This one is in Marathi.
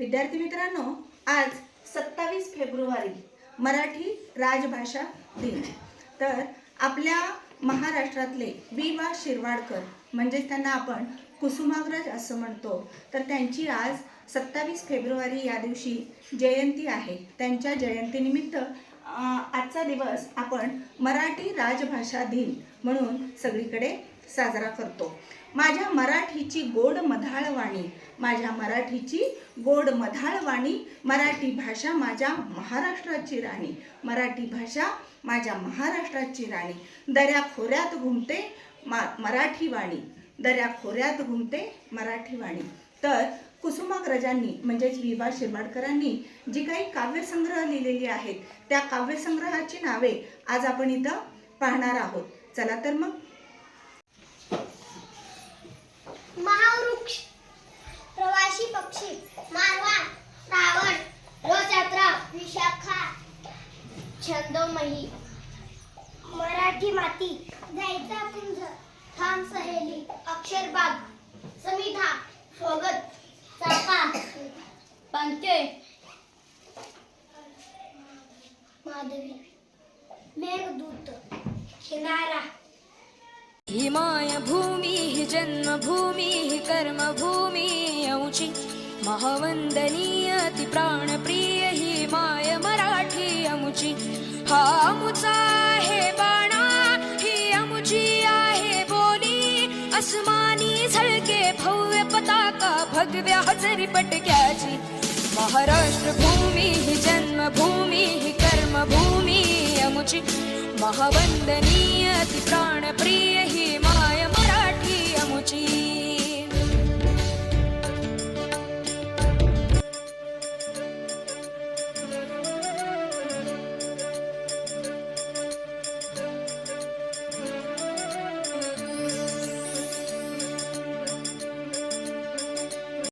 विद्यार्थी मित्रांनो आज सत्तावीस फेब्रुवारी मराठी राजभाषा दिन. तर आपल्या महाराष्ट्रातले वि वा शिरवाडकर म्हणजेच त्यांना आपण कुसुमाग्रज असं म्हणतो. तर त्यांची आज सत्तावीस फेब्रुवारी या दिवशी जयंती आहे. त्यांच्या जयंतीनिमित्त आजचा दिवस आपण मराठी राजभाषा दिन म्हणून सगळीकडे साजरा करतो. माझ्या मराठीची गोड मधाळ वाणी माझ्या मराठीची गोड मधाळ वाणी मराठी भाषा माझ्या महाराष्ट्राची राणी. मराठी भाषा माझ्या महाराष्ट्राची राणी. दऱ्या खोऱ्यात घुमते मा मराठी वाणी. दऱ्या खोऱ्यात घुमते मराठी वाणी. तर कुसुमाग्रजांनी म्हणजेच वि वा शिरवाडकरांनी जी काही काव्यसंग्रह लिहिलेली आहेत त्या काव्यसंग्रहाची नावे आज आपण इथं पाहणार आहोत. चला तर मग. छंदोमही मराठी माती जायचा कुंज ठाम सहेली अक्षरबाग समिधा स्वगत चापा. पंते माधवी मेघदूत किनारा. ही मायभूमी ही जन्मभूमी ही कर्मभूमी औची. महावंदनीय ती प्राणप्रिय ही माय मराठी अमुची हा अमुचा आहे बाणा ही अमुची आहे बोली. अस्मानी झळके भव्य पताका भगव्या हजरी पटक्याची. महाराष्ट्र भूमी ही जन्मभूमी ही कर्मभूमी अमुची महावंदनीय ती प्राणप्रिय ही